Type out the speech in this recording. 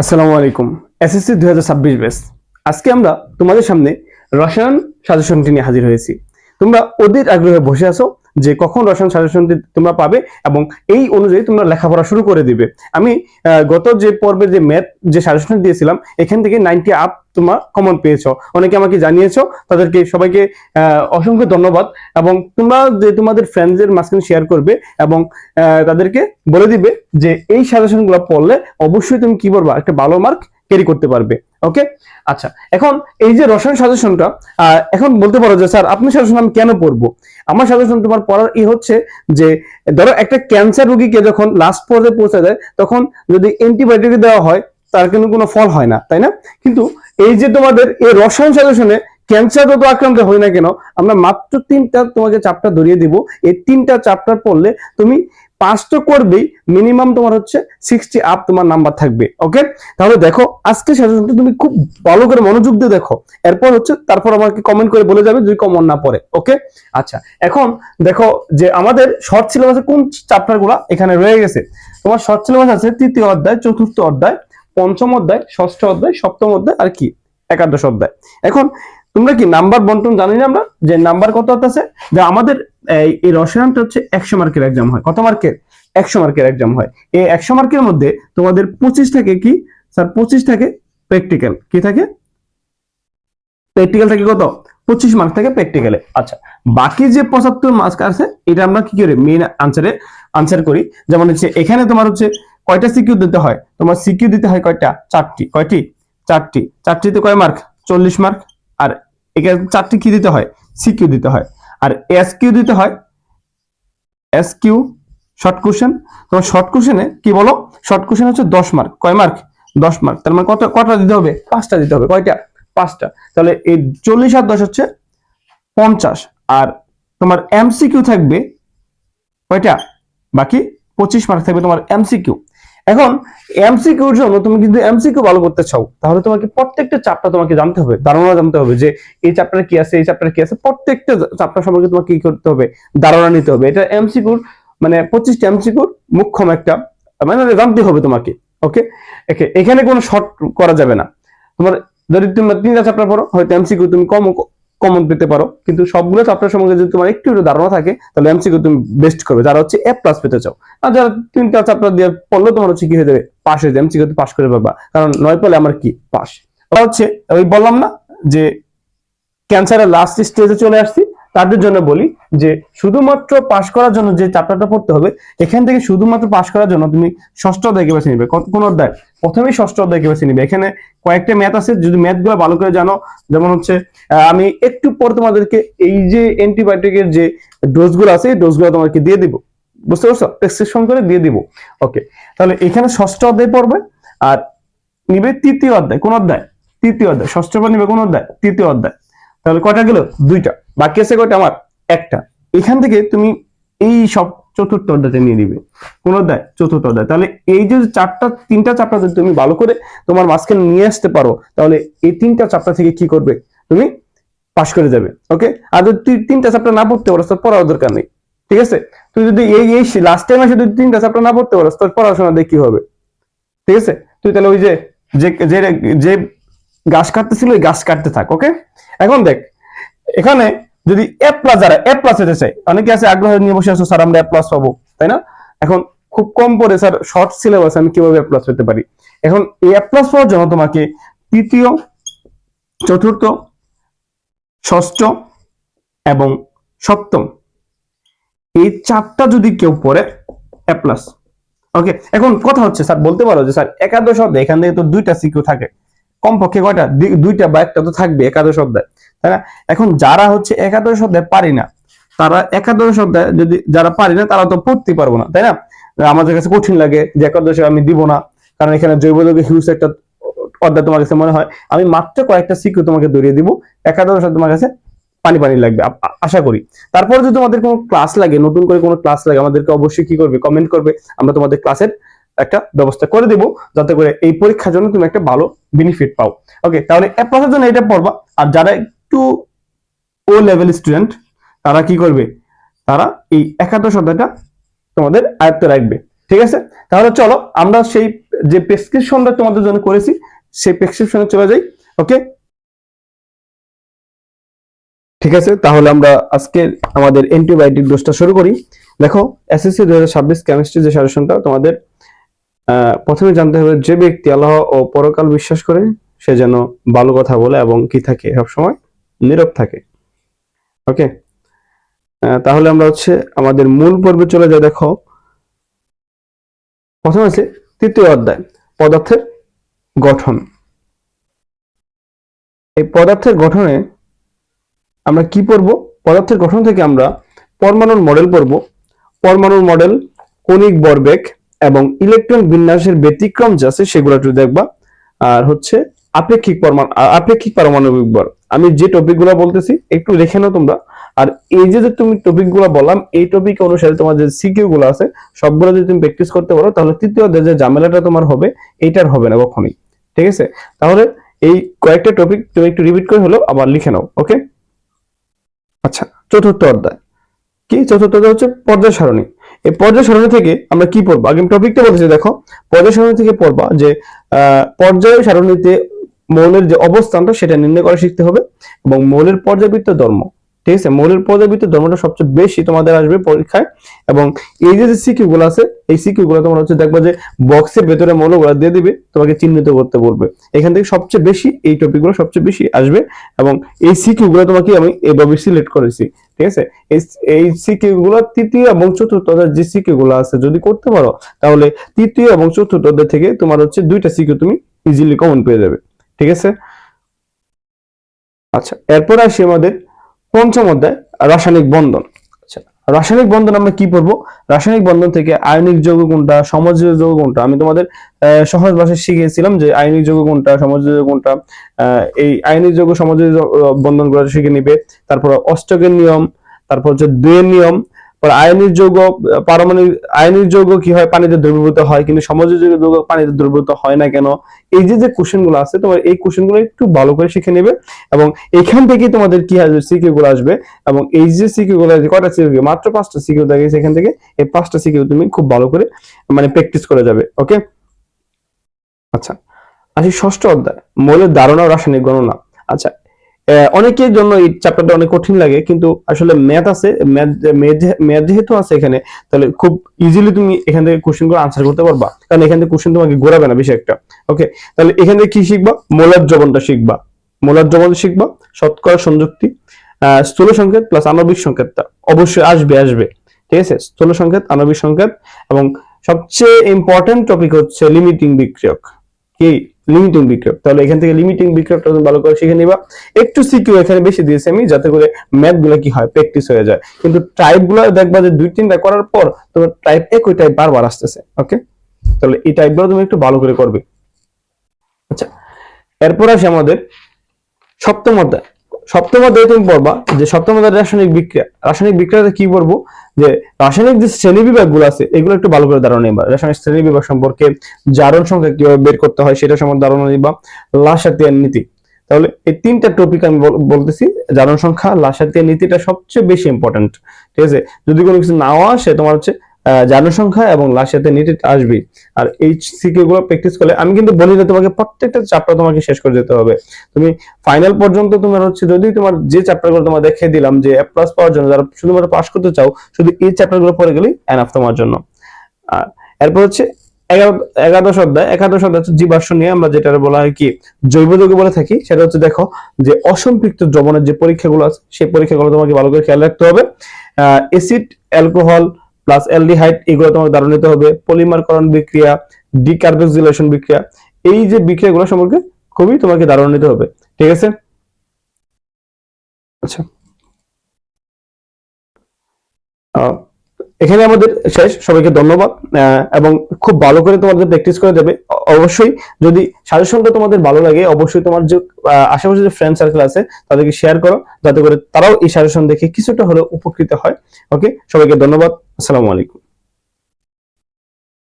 আসসালামু আলাইকুম। এসএসসি দুই হাজার ছাব্বিশ বেস আজকে আমরা তোমাদের সামনে রসায়ন সাজেশনটি নিয়ে হাজির হয়েছি। তোমরা ওদের আগ্রহে বসে আছো যে কখন রসায়ন সাজেশনটি তোমরা পাবে এবং এই অনুযায়ী তোমরা লেখাপড়া শুরু করে দিবে। আমি গত যে পর্বে যে ম্যাথ যে সাজেশন দিয়েছিলাম, এখান থেকে নাইনটি আপ তোমরা কমন পেয়েছ। অনেকে আমাকে জানিয়েছো, তাদেরকে সবাইকে অসংখ্য ধন্যবাদ এবং তোমরা যে তোমাদের ফ্রেন্ডসদের মাঝখানে শেয়ার করবে এবং তাদেরকে বলে দিবে যে এই সাজেশনগুলো পড়লে অবশ্যই তুমি কি করবা একটা ভালো মার্ক ক্যারি করতে পারবে ওকে আচ্ছা এখন এই যে রসায়ন সাজেশনটা এখন বলতে পারো যে, স্যার, আপনি সাজেশন আমি কেন পড়ব? আমার সাজেশন তোমার পড়ার ই হচ্ছে যে, ধরো একটা ক্যান্সার রোগীকে যখন লাস্ট পর্যায়ে পৌঁছে দেয়, তখন যদি অ্যান্টিবায়োটিক দেওয়া হয়, তার কিন্তু কোনো ফল হয় না, তাই না? কিন্তু এই যে তোমাদের, এই রসায়ন সাজেশনে ক্যান্সার যত আক্রান্ত হয় না কেন, আমরা মাত্র তিনটা তোমাকে চাপটা ধরিয়ে দিব। এই তিনটা চাপটার পড়লে তুমি পাস তো করবেই মিনিমাম তোমার হচ্ছে সিক্সটি আপ তোমার নাম্বার থাকবে ওকে তাহলে দেখো, আজকে সাজেশনটা তুমি খুব ভালো করে মনোযোগ দিয়ে দেখো। এরপর হচ্ছে, তারপর আমাকে কমেন্ট করে বলে যাবে যদি কমন না পড়ে ওকে আচ্ছা এখন দেখো যে আমাদের শর্ট সিলেবাসে কোন চ্যাপ্টারগুলা এখানে রয়ে গেছে? তোমার শর্ট সিলেবাস আছে তৃতীয় অধ্যায়, চতুর্থ অধ্যায়, পঞ্চম অধ্যায়, ষষ্ঠ অধ্যায়, সপ্তম অধ্যায়, আর কি? একাদশ অধ্যায়। এখন তোমরা কি নাম্বার বন্টন জানি না আমরা? যে নাম্বার কত আছে যে আমাদের, এই রসায়নটা হচ্ছে একশো মার্কের এক্সাম হয়। কত মার্কের? একশো মার্কের এক্সাম হয়। এই একশো মার্কের মধ্যে তোমাদের পঁচিশ থাকে কি? স্যার, পঁচিশ থাকে প্র্যাকটিক্যাল কি থাকে? প্র্যাকটিক্যাল থাকে কত? পঁচিশ মার্ক থাকে প্র্যাকটিক্যালে আচ্ছা বাকি যে পঁচাত্তর মার্ক আছে, এটা আমরা কি করি? মেইন আনসারে আনসার করি। যেমন হচ্ছে, এখানে তোমার হচ্ছে কয়টা সিকিউ দিতে হয়? তোমার সিকিউ দিতে হয় কয়টা? চারটি। কয়টি? চারটি। চারটিতে কয় মার্ক চল্লিশ মার্ক আর এখানে চারটি কি দিতে হয়? সিকিউ দিতে হয়। আর এস কিউ দিতে হয়? এস কিউ শর্ট কোশ্চেন তোমার শর্ট কোশ্চেনে কি বলো? শর্ট কোশ্চেন হচ্ছে দশ মার্ক কয় মার্ক দশ মার্ক তার মানে কত, কটা দিতে হবে? পাঁচটা দিতে হবে। কয়টা? পাঁচটা। তাহলে এই চল্লিশ আর দশ হচ্ছে পঞ্চাশ। আর তোমার এমসিকিউ থাকবে কয়টা? বাকি পঁচিশ মার্ক থাকবে তোমার এমসিকিউ এখন এমসিকিউর জন্য তুমি কিন্তু এমসিকিউ ভালো করতে চাও, তাহলে তোমাকে প্রত্যেকটা চাপটা তোমাকে জানতে হবে, ধারণা জানতে হবে যে এই চ্যাপ্টারে কি আছে, এই চ্যাপ্টারে কি আছে, প্রত্যেকটা চাপটা সম্পর্কে তোমাকে কি করতে হবে, ধারণা নিতে হবে। এটা এমসিকিউর মানে পঁচিশটা এমসিকিউর মুখ্যম একটা মানে জানতে হবে তোমাকে ওকে এখানে কোনো শর্ট করা যাবে না। তোমার যদি তুমি তিনটা চ্যাপ্টার পড়ো, হয়তো এমসিকিউ তুমি কম কমন পেতে পারো। কিন্তু সবগুলো চ্যাপ্টার সম্পর্কে যদি তোমার একটু ধারণা থাকে, তাহলে এমসিকিউ তুমি বেস্ট করবে। যারা হচ্ছে এ প্লাস পেতে চাও। আর যারা তিনটা চ্যাপ্টার দিয়ে পড়লে তোমার হচ্ছে কি হয়ে যাবে? পাস হয়ে যাবে। এমসিকিউ পাস করে পাবা কারণ নয় পেলে আমার কি? পাস হচ্ছে ওই বললাম না যে ক্যান্সারের লাস্ট স্টেজে চলে আসছি। তাদের জন্য বলি যে শুধুমাত্র পাশ করার জন্য যে চ্যাপ্টারটা পড়তে হবে, এখান থেকে শুধুমাত্র পাশ করার জন্য তুমি ষষ্ঠ অধ্যায় বেছে নিবে কোন অধ্যায়? প্রথমেই ষষ্ঠ অধ্যায় বেছে নিবে এখানে কয়েকটা ম্যাথ আছে, যদি ম্যাথগুলো ভালো করে জানো, যেমন হচ্ছে আমি একটু পর তোমাদেরকে এই যে অ্যান্টিবায়োটিকের যে ডোজগুলো আছে, এই ডোজগুলো তোমাকে দিয়ে দিব। বুঝতে পারছ? প্রেসক্রিপশন করে দিয়ে দিব। ওকে তাহলে এখানে ষষ্ঠ অধ্যায় পড়বে, আর নিবে তৃতীয় অধ্যায়। কোন অধ্যায়? তৃতীয় অধ্যায়। ষষ্ঠ পর নিবে কোন অধ্যায়? তৃতীয় অধ্যায়। তাহলে কটা গেল? দুইটা। বাকি আছে কয়টা? আমার একটা। এখান থেকে তুমি এই সব চতুর্থ অধ্যায়টা নিয়ে নিবে। কোন অধ্যায়, চতুর্থ অধ্যায়। তাহলে এই যে চারটা, তিনটা চাপটা যদি তুমি ভালো করে তোমার মাঝখানে নিয়ে আসতে পারো, তাহলে এই তিনটা চাপটা থেকে কি করবে? তুমি পাশ করে যাবে ওকে আর যদি তিনটা চাপটা না পড়তে পারো তোর পড়ার দরকার নেই, ঠিক আছে? তুই যদি এই এই লাস্ট টাইম এসে যদি তিনটা চাপটা না পড়তে পারো তোর পড়াশোনা দিয়ে কি হবে, ঠিক আছে? তুই তাহলে ওই যে যে যে গাছ কাটতেছিল ওই গাছ কাটতে থাক ওকে এখন দেখ, এখানে যদি এ প্লাস যারা এ প্লাস হতে চাই অনেকে আছে আগ্রহ নিয়ে বসে আছো, স্যার, আমরা এ প্লাস পাবো তাই না? এখন খুব কম পড়ে, স্যার শর্ট সিলেবাস আমি কীভাবে এ প্লাস পেতে পারি? এখন এই এ প্লাস পাওয়ার জন্য তোমাকে তৃতীয়, চতুর্থ, ষষ্ঠ এবং সপ্তম, এই চারটা যদি কেউ পড়ে এ প্লাস ওকে এখন কথা হচ্ছে, স্যার, বলতে পারো যে, স্যার, একাদশ অধ্যায়, এখান থেকে তো দুইটা সিকিউ থাকে। কমপক্ষে কয়টা? দুইটা বা একটা তো থাকবে একাদশ অধ্যায়। তাই না এখন যারা হচ্ছে একাদশ অধ্যায় পারি না, তারা একাদশ অধ্যায় যদি যারা পারি না, তারা তো পড়তে পারব না, তাই না? আমাদের কাছে কঠিন লাগে যে একাদশে আমি দিব না, কারণ এখানে জৈব যৌগের হিউজ একটা অধ্যায় তোমার কাছে মনে হয়। আমি মাত্র কয়েকটা সিকিউ তোমাকে ধরিয়ে দিব, একাদশ তোমার কাছে পানি পানি লাগবে আশা করি। তারপরে যদি তোমাদের কোনো ক্লাস লাগে, নতুন করে কোনো ক্লাস লাগে, আমাদেরকে অবশ্যই কি করবে? কমেন্ট করবে, আমরা তোমাদের ক্লাসের একটা ব্যবস্থা করে দিব, যাতে করে এই পরীক্ষার জন্য তুমি একটা ভালো বেনিফিট পাও। ওকে তাহলে এ প্লাসের জন্য এটা পড়বা, আর যারা একটু ও লেভেল স্টুডেন্ট তারা কি করবে? তারা এই একাদশ অধ্যায়টা তোমাদের আয়ত্তে রাখবে। ঠিক আছে? তাহলে চলো, আমরা সেই যে প্রেসক্রিপশনটা তোমাদের জন্য করেছি, সেই প্রেসক্রিপশনে চলে যাই। ওকে ঠিক আছে, তাহলে আমরা আজকে আমাদের অ্যান্টিবায়োটিক ডোজটা শুরু করি। দেখো এসএসসি দুই হাজার ছাব্বিশ কেমিস্ট্রি যে সাজেশনটা তোমাদের প্রথমে জানতে হবে যে ব্যক্তি আল্লাহ ও পরকাল বিশ্বাস করে, সে যেন ভালো কথা বলে এবং কি থাকে, সবসময় নীরব থাকে। ওকে তাহলে আমরা হচ্ছে আমাদের মূল পর্বে চলে যাই, দেখো। প্রথম আছে তৃতীয় অধ্যায়, পদার্থের গঠন। এই পদার্থের গঠনে আমরা কি পড়ব? পদার্থের গঠন থেকে আমরা পরমাণুর মডেল পড়ব। পরমাণুর মডেল কণিক ভরবেগ এবং ইলেকট্রন বিন্যাসের ব্যতিক্রম যা আছে সেগুলো একটু দেখবা। আর হচ্ছে আপেক্ষিক পরমাণু আপেক্ষিক পারমাণবিক ভর আমি যে টপিকগুলো বলতেছি, একটু দেখে নাও তোমরা। আর এই যে তুমি টপিকগুলো বললাম, এই টপিক অনুসারে তোমার যে সিকিউ গুলো আছে, সবগুলো যদি তুমি প্র্যাকটিস করতে পারো, তাহলে তৃতীয় যে ঝামেলাটা তোমার হবে, এইটার হবে না কখনোই। ঠিক আছে? তাহলে এই কয়েকটা টপিক তুমি একটু রিপিট করে হলো আবার লিখে নাও ওকে আচ্ছা চতুর্থ অধ্যায়। কি? চতুর্থ অধ্যায় হচ্ছে পর্যায় সারণী এই পর্যায় সারণী থেকে আমরা কি পড়ব? আগে টপিকটা বলতেছি দেখো। পর্যায় সারণী থেকে পড়বা যে পর্যায় সারণীতে মৌলের যে অবস্থানটা, সেটা নির্ণয় করা শিখতে হবে এবং মৌলের পর্যাবৃত্ত ধর্ম। ঠিক আছে? মৌলের পর্যাবৃত্ত ধর্মটা সবচেয়ে বেশি তোমাদের আসবে পরীক্ষায়। এবং এই যে সিকিউ গুলো আছে, এই সিকিউ গুলো তোমরা হচ্ছে দেখবা যে বক্সের ভেতরে মৌলগুলো দিয়ে দিবে, তোমাকে চিহ্নিত করতে বলবে। এখান থেকে সবচেয়ে বেশি এই টপিকগুলো সবচেয়ে বেশি আসবে এবং এই সিকিউ গুলো তোমাকে আমি এভাবে সিলেক্ট করেছি, ঠিক আছে? এই সিকিউ গুলো তৃতীয় এবং চতুর্থ যে সিকিউ গুলো আছে, যদি করতে পারো, তাহলে তৃতীয় এবং চতুর্থ অধ্যায় থেকে তোমার হচ্ছে দুইটা সিকিউ তুমি ইজিলি কমন পেয়ে যাবে, ঠিক আছে? আচ্ছা এরপর আসি আমাদের পঞ্চম অধ্যায়, রাসায়নিক বন্ধন। আচ্ছা রাসায়নিক বন্ধন আমরা কি পড়ব? রাসায়নিক বন্ধন থেকে আয়নিক যৌগ কোনটা সমাজ যৌগ কোনটা? আমি তোমাদের সহজ ভাষায় শিখিয়েছিলাম যে আয়নিক যৌগ কোনটা সমাজ যৌগ কোনটা এই আয়নিক যৌগ সমাজ বন্ধনগুলো শিখে নিবে। তারপর অষ্টকের নিয়ম, তারপর হচ্ছে দুয়ের নিয়ম আয়নিক যৌগ পারমাণবিক আয়নিক যৌগ কি হয়? পানিতে দ্রবীভূত হয় কিন্তু সমাজীয় যৌগ পানিতে দ্রবীভূত হয় না কেন? এই যে যে কোশ্চেনগুলো আছে তোমার এই কোশ্চেনগুলো একটু ভালো করে শিখে নেবে এবং এখান থেকে তোমাদের কি আসবে সিকিউ গুলো আসবে এবং এই যে সিকিউ গুলো আছে, কয়টা সিকিউ মাত্র পাঁচটা সিকিউ থাকে সেখান থেকে এই পাঁচটা সিকিউ তুমি খুব ভালো করে মানে প্র্যাকটিস করে যাবে ওকে আচ্ছা আসি ষষ্ঠ অধ্যায় মৌলের ধারণা ও রাসায়নিক গণনা। আচ্ছা অনেকের জন্য এই চ্যাপ্টারটা অনেক কঠিন লাগে, কিন্তু আসলে ম্যাথ আছে ম্যাথ যেহেতু আছে এখানে, তাহলে খুব ইজিলি তুমি এখান থেকে কোশ্চেনগুলো আনসার করতে পারবা। কারণ এখান থেকে কোশ্চেন তোমাকে ঘোরাবে না বেশি একটা। ওকে তাহলে এখান থেকে কি শিখবা? মোলার জবনটা শিখবা। মোলার জবন শিখবা, শতকরা সংযুক্তি স্থূল সংকেত প্লাস আণবিক সংকেতটা। অবশ্যই আসবে আসবে। ঠিক আছে? স্থূল সংকেত, আণবিক সংকেত এবং সবচেয়ে ইম্পর্টেন্ট টপিক হচ্ছে লিমিটিং বিক্রিয়ক। লিমিটিং বিক্রয়। তাহলে এখান থেকে লিমিটিং বিক্রয়টা ভালো করে শিখে নিবা। একটু সিকিউ এখানে বেশি দিয়েছি আমি, যাতে করে ম্যাথগুলো কি হয় প্র্যাকটিস হয়ে যায়। কিন্তু টাইপগুলো দেখবা যে দুই তিনটা করার পর তোমার টাইপ একই টাইপ বারবার আসতেছে ওকে তাহলে এই টাইপগুলো তুমি একটু ভালো করে করবে। আচ্ছা এরপর আসে আমাদের সপ্তম অধ্যায়। সপ্তম অধ্যায়ে তুমি পড়বা যে সপ্তম অধ্যায় রাসায়নিক বিক্রিয়া। রাসায়নিক বিক্রিয়াতে কি পড়ব? যে রাসায়নিক যে শ্রেণি বিভাগগুলো আছে, এগুলো একটু ভালো করে ধারণা নিবা। রাসায়নিক শ্রেণি বিভাগ সম্পর্কে জারণ সংখ্যা কীভাবে বের করতে হয়, সেটা সম্বন্ধে ধারণা নিবা। লাসাতিয়ার নীতি। তাহলে এই তিনটা টপিক আমি বল- বলতেছি, জারণ সংখ্যা লাসাতিয়ার নীতিটা সবচেয়ে বেশি ইম্পর্টেন্ট ঠিক আছে? যদি কোনো কিছু নাও আসে, তোমার হচ্ছে জনসংখ্যা এবং লাশাতে নীতি আসবে। আর এই সিকিউ গুলো প্র্যাকটিস করলে আমি কিন্তু বলি না তোমাকে প্রত্যেকটা চ্যাপ্টার তোমাকে শেষ করে যেতে হবে। তুমি ফাইনাল পর্যন্ত তোমার হচ্ছে যদি তোমার যে চ্যাপ্টারগুলো তোমার দেখিয়ে দিলাম যে এ প্লাস পাওয়ার জন্য যারা শুধুমাত্র পাস করতে চাও, শুধু এই চ্যাপ্টারগুলো পড়ে গেলেই এনাফ তোমার জন্য। আর এরপর হচ্ছে একাদশ অধ্যায়। একাদশ অধ্যায় জীবাশ্ম নিয়ে আমরা যেটা বলা হয় কি, জৈব যৌগ বলে থাকি। সেটা হচ্ছে দেখো যে অসম্পৃক্ত দ্রবণের যে পরীক্ষাগুলো আছে, সেই পরীক্ষাগুলো তোমাকে ভালো করে খেয়াল রাখতে হবে। অ্যাসিড অ্যালকোহল প্লাস অ্যালডিহাইড এগুলো তোমাকে ধারণ নিতে হবে। পলিমারকরণ বিক্রিয়া ডিকার্বক্সিলেশন বিক্রিয়া, এই যে বিক্রিয়াগুলো সম্পর্কে খুবই তোমাকে ধারণা নিতে হবে। ঠিক আছে? আচ্ছা। এখানে আমাদের শেষ। সবাইকে ধন্যবাদ এবং খুব ভালো করে তোমাদের প্র্যাকটিস করে দেবে। অবশ্যই যদি সাজেশনটা তোমাদের ভালো লাগে, অবশ্যই তোমার যে আশেপাশে যে ফ্রেন্ড সার্কেল আছে, তাদেরকে শেয়ার করো। যাতে করে তারাও এই সাজেশন দেখে কিছুটা হলেও উপকৃত হয়। ওকে সবাইকে ধন্যবাদ। আসসালামু আলাইকুম।